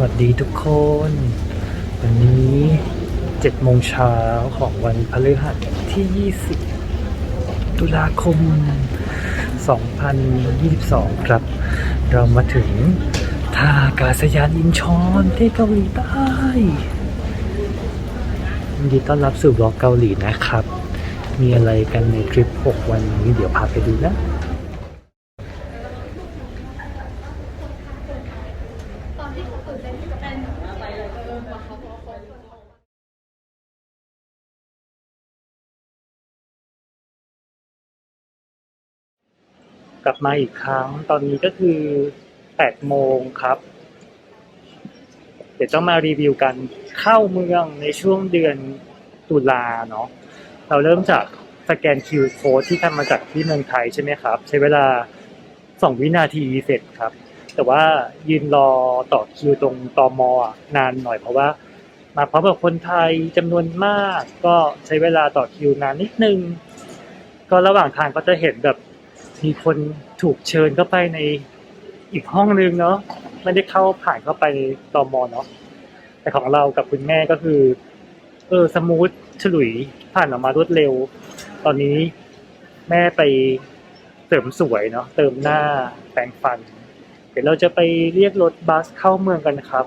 วัสดีทุกคน วันนี้7โมงเช้าของวันพฤหัสที่ 20 ตุลาคม 2022 ครับ เรามาถึงท่าอากาศยานอินชอนที่เกาหลีใต้ยินดีต้อนรับสู่บล็อกเกาหลีนะครับ มีอะไรกันในทริป 6 วันนี้เดี๋ยวพาไปดูนะ กลับมาอีกครั้ง ตอนนี้ก็คือ8โมงครับ เดี๋ยวต้องมารีวิวกันเข้าเมืองในช่วงเดือนตุลาเนาะเราเริ่มจากสแกน QR code ที่ทำมาจากที่เมืองไทยใช่ไหมครับ ใช้เวลา2วินาทีเสร็จครับ แต่ว่ายืนรอต่อคิวตรงตอมอนานหน่อยเพราะว่า มาพร้อมกับคนไทยจำนวนมาก ก็ใช้เวลาต่อคิวนานนิดนึง ก็ระหว่างทางก็จะเห็นแบบ มีคนถูกเชิญเข้าไปในอีกห้องนึงเนาะไม่ได้เข้าผ่านเข้าไปตอมอเนาะแต่ของเรากับคุณแม่ก็คือ เออสมูทฉลุยผ่านออกมารวดเร็ว ตอนนี้แม่ไปเสริมสวยเนาะเติมหน้าแปรงฟัน เดี๋ยวเราจะไปเรียกรถบัสเข้าเมืองกันนะครับ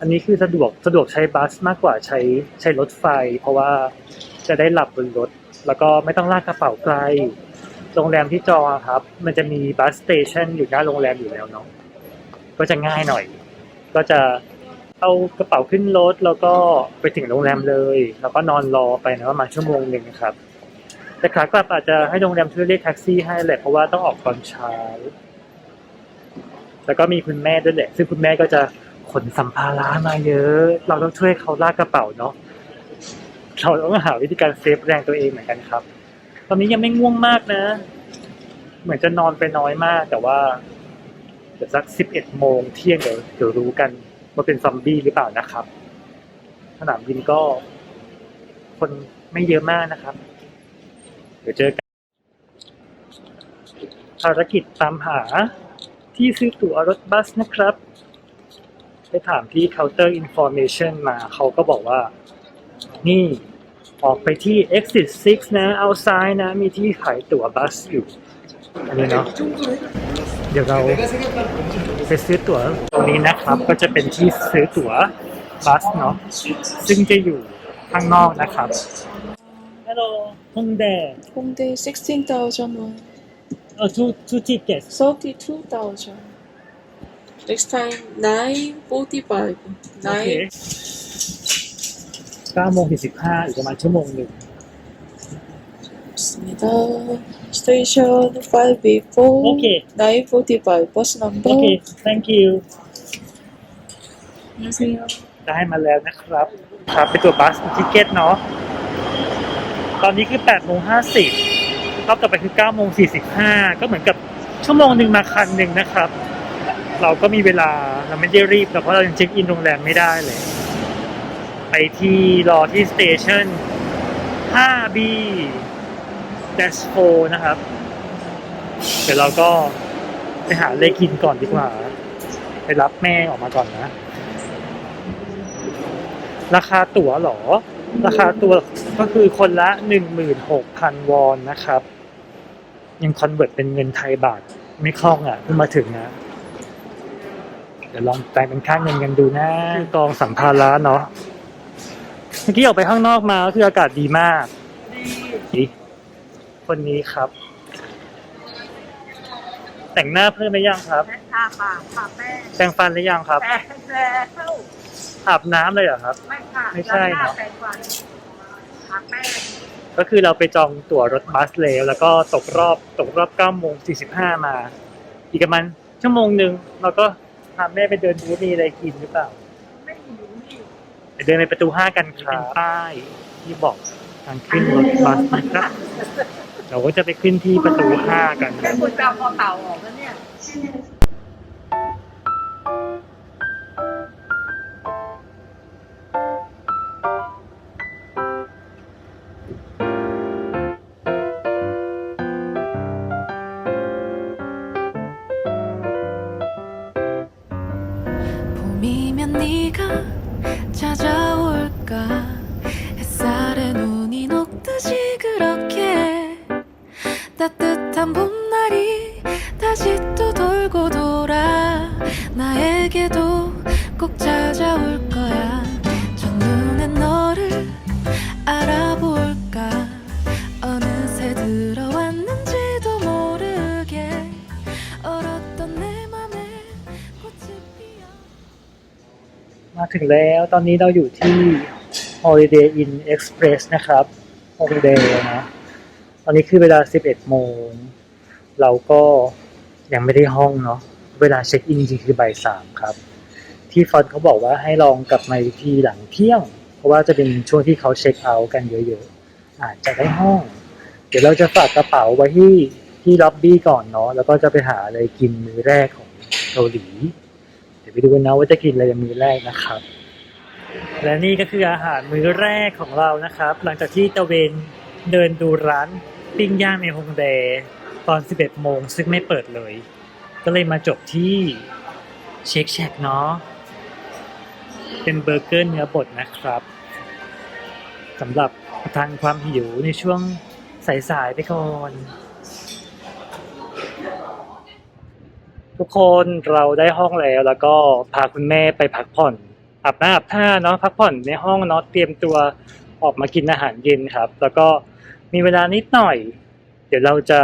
อันนี้คือสะดวกสะดวกใช้บัสมากกว่าใช้ใช้รถไฟ เพราะว่าจะได้หลับบนรถ แล้วก็ไม่ต้องลากกระเป๋าไกล โรงแรมที่จองครับ มันจะมีบัสสเตชันอยู่หน้าโรงแรมอยู่แล้วเนาะ ก็จะง่ายหน่อย ก็จะเอากระเป๋าขึ้นรถแล้วก็ไปถึงโรงแรมเลย แล้วก็นอนรอไปนะประมาณชั่วโมงหนึ่งครับ แต่ขากลับอาจจะให้โรงแรมช่วยเรียกแท็กซี่ให้แหละเพราะว่าต้องออกตอนเช้า แล้วก็มีคุณแม่ด้วยแหละ ซึ่งคุณแม่ก็จะขนสัมภาระมาเยอะ เราต้องช่วยเขาลากกระเป๋าเนาะ เราต้องหาวิธีการเซฟแรงตัวเองเหมือนกันครับ ตอนนี้ยังไม่ง่วงมากนะ เหมือนจะนอนไปน้อยมาก แต่ว่าเดี๋ยวสักสิบเอ็ดโมงเที่ยงเดี๋ยวเดี๋ยวรู้กันว่าเป็นซอมบี้หรือเปล่านะครับ สนามบินก็ คนไม่เยอะมากนะครับ เดี๋ยวเจอกันภารกิจตามหาที่ซื้อตั๋วรถบัสนะครับ ไปถามที่ counter information มาเขาก็บอกว่า นี่ออกไปที่ exit 6 นะ เอาซ้ายนะ มีที่ขายตั๋วบัสอยู่ อันนี้เนาะ เดี๋ยวเราไปซื้อตั๋วตรงนี้นะครับ ก็จะเป็นที่ซื้อตั๋วบัสเนาะ ซึ่งจะอยู่ข้างนอกนะครับฮัลโหลฮงแด홍대16,000 won, เออ two two tickets 32,000. Next time 9:45. โอเค 9. 9โมง45อีกประมาณชั่วโมงหนึ่ง 맞습니다. Station 584. Okay. 9:45. Bus โอ number. เค thank you 안녕하세요. ได้มาแล้วนะครับ ครับเป็นตัวบัสทิเก็ตเนาะ ตอนนี้คือ8โมง50รอบต่อไปคือ9โมง45 ก็เหมือนกับชั่วโมงหนึ่งมาคันหนึ่งนะครับ เราก็มีเวลา เราไม่ได้รีบนะเพราะเรายังเช็คอินโรงแรมไม่ได้เลย ไปที่รอที่สเตชัน 5B dash 4นะครับ เดี๋ยวเราก็ไปหาอะไรกินก่อนดีกว่า ไปรับแม่ออกมาก่อนนะ ราคาตั๋วหรอ ราคาตั๋วก็คือคนละหนึ่งหมื่นหกพันวอนนะครับ ยังคอนเวิร์ตเป็นเงินไทยบาทไม่คล่องอะเพิ่งมาถึงนะเดี๋ยวลองแปลงเป็นค่าเงินกันดูนะคือกองสัมภาระเนาะ เมื่อกี้ออกไปข้างนอกมาก็คืออากาศดีมาก ดีคนนี้ครับ แต่งหน้าเพิ่มไหมยังครับ ทาปากทาแป้งแปรงฟันหรือยังครับ แต่แล้วอาบน้ำเลยเหรอครับ ไม่ค่ะไม่ใช่เนอะแปรงฟันทาแป้งก็คือเราไปจองตั๋วรถบัสแล้ว แล้วก็ตกรอบตกรอบ9โมง45 มา อีกประมาณชั่วโมงหนึ่งเราก็พาแม่ไปเดินดูว่ามีอะไรกินหรือเปล่าไม่หิวนี่ ไปเดินไปประตู5กันครับ เป็นป้ายที่บอกทางขึ้นรถบัสนะครับเราก็จะไปขึ้นที่ประตู5กันแต่คุณจะเอาคอเต่าออกแล้วเนี่ย 찾아올까? 왜งแล้ว ตอนนี้เราอยู่ที่ Holiday Inn Express นะครับฮงเดนะ ตอนนี้คือเวลา 11 โมง เราก็ยังไม่ได้ห้องเนาะ เวลาเช็คอินจริงคือบ่ายสามครับ ที่ฟอนต์เขาบอกว่าให้ลองกลับมาอีกทีหลังเที่ยง เพราะว่าจะเป็นช่วงที่เขาเช็คเอาท์กันเยอะๆ อาจจะได้ห้อง เดี๋ยวเราจะฝากกระเป๋าไว้ที่ที่ล็อบบี้ก่อนเนาะ แล้วก็จะไปหาอะไรกินมื้อแรกของเกาหลี เดี๋ยวไปดูกันนะว่าจะกินอะไรในมื้อแรกนะครับ และนี่ก็คืออาหารมื้อแรกของเรานะครับ หลังจากที่ตะเวนเดินดูร้านปิ้งย่างในฮงเดตอน 11 โมงซึ่งไม่เปิดเลย ก็เลยมาจบที่เช็คแชกเนาะเป็นเบอร์เกอร์เนื้อบดนะครับสำหรับทานความหิวในช่วงสายๆไปก่อน ทุกคนเราได้ห้องแล้ว แล้วก็พาคุณแม่ไปพักผ่อนอาบน้ำอาบท่าเนาะพักผ่อนในห้องเนาะเตรียมตัวออกมากินอาหารเย็นครับ แล้วก็มีเวลานิดหน่อย เดี๋ยวเราจะ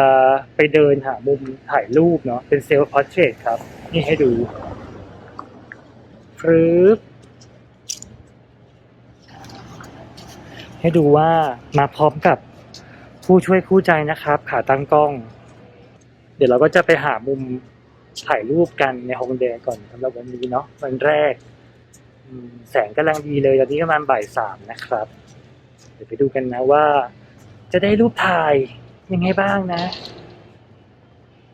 ไปเดินหามุมถ่ายรูปเนาะเป็นเซลฟ์พอร์เทรตครับ นี่ให้ดูฟรึบให้ดูว่ามาพร้อมกับผู้ช่วยคู่ใจนะครับ ขาตั้งกล้อง เดี๋ยวเราก็จะไปหามุม ถ่ายรูปกันในฮงแดก่อนสำหรับวันนี้เนาะวันแรกแสงกำลังดีเลยตอนนี้ประมาณบ่ายสามนะครับ เดี๋ยวไปดูกันนะว่า จะได้รูปถ่ายยังไงบ้างนะ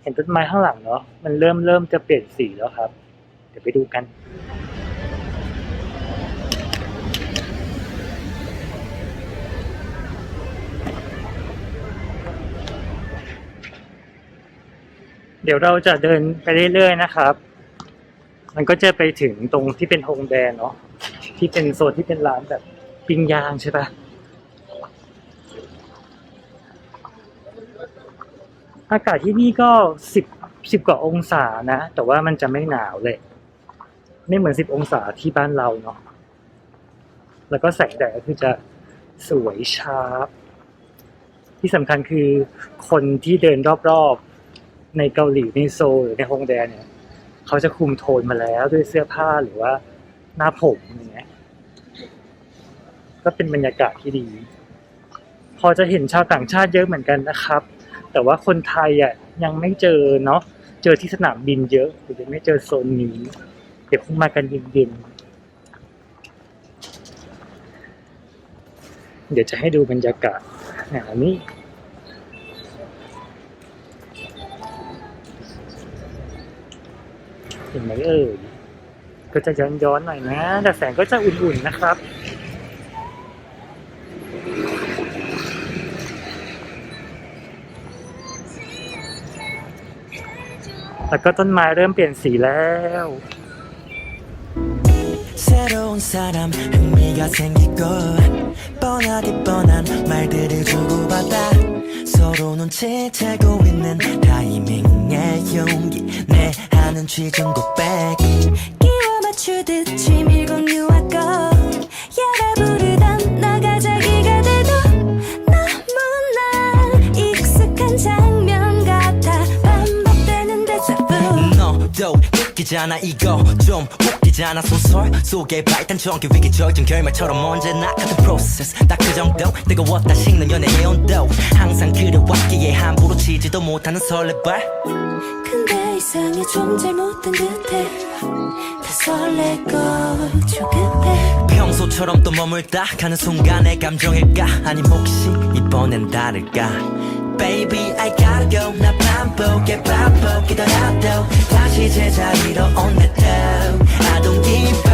เห็นต้นไม้ข้างหลังเนาะมันเริ่มเริ่มจะเปลี่ยนสีแล้วครับ เดี๋ยวไปดูกัน เดี๋ยวเราจะเดินไปเรื่อยๆนะครับ มันก็จะไปถึงตรงที่เป็นโฮงแดนเนาะที่เป็นโซนที่เป็นร้านแบบปิ้งย่างใช่ปะอากาศที่นี่ก็สิบสิบกว่าองศานะ แต่ว่ามันจะไม่หนาวเลย ไม่เหมือนสิบองศาที่บ้านเราเนาะแล้วก็แสงแดดก็คือจะสวยชาร์ปที่สำคัญคือคนที่เดินรอบๆ ในเกาหลีในโซลหรือในฮงแดเนี่ยเขาจะคุมโทนมาแล้วด้วยเสื้อผ้าหรือว่าหน้าผมอย่างเงี้ยก็เป็นบรรยากาศที่ดี พอจะเห็นชาวต่างชาติเยอะเหมือนกันนะครับ แต่ว่าคนไทยอะยังไม่เจอเนาะเจอที่สนามบินเยอะแต่ยังไม่เจอโซนนี้เดี๋ยวคงมากันเย็นๆเดี๋ยวจะให้ดูบรรยากาศอ่าอัน เห็นไหมเอ่ย ก็จะย้อนๆหน่อยนะ แต่แสงก็จะอุ่นๆนะครับ แล้วก็ต้นไม้เริ่มเปลี่ยนสีแล้ว 새로운 사람 흥미가 생기고 뻔하디 뻔한 말들을 주고받아 서로 눈치채고 있는 타이밍 의 용기 내 하는 취중 고백 끼워 맞추듯 치밀고 유아고 야라 부르던 나가 자기가 돼도 너무나 익숙한 장면 같아. 반복되는 데자부. 너도 느끼잖아 이거 좀 웃기잖아. 소설 속에 발단 전기 위기적인 결말처럼 언제나 같은 process. 딱그 정도? 뜨거웠다 식는 연애의 온도 항상 그래 왔기에 함부로 치지도 못하는 설레발 근데 이상해. 좀 잘못된 듯해. 다 설레고 조급해 평소처럼 또 머물다 가는 순간의 감정일까? 아님 혹시 이번엔 다를까? Baby I gotta go. 나 반복해 반복이더라도. 다시 제자리로 온다 도 I don't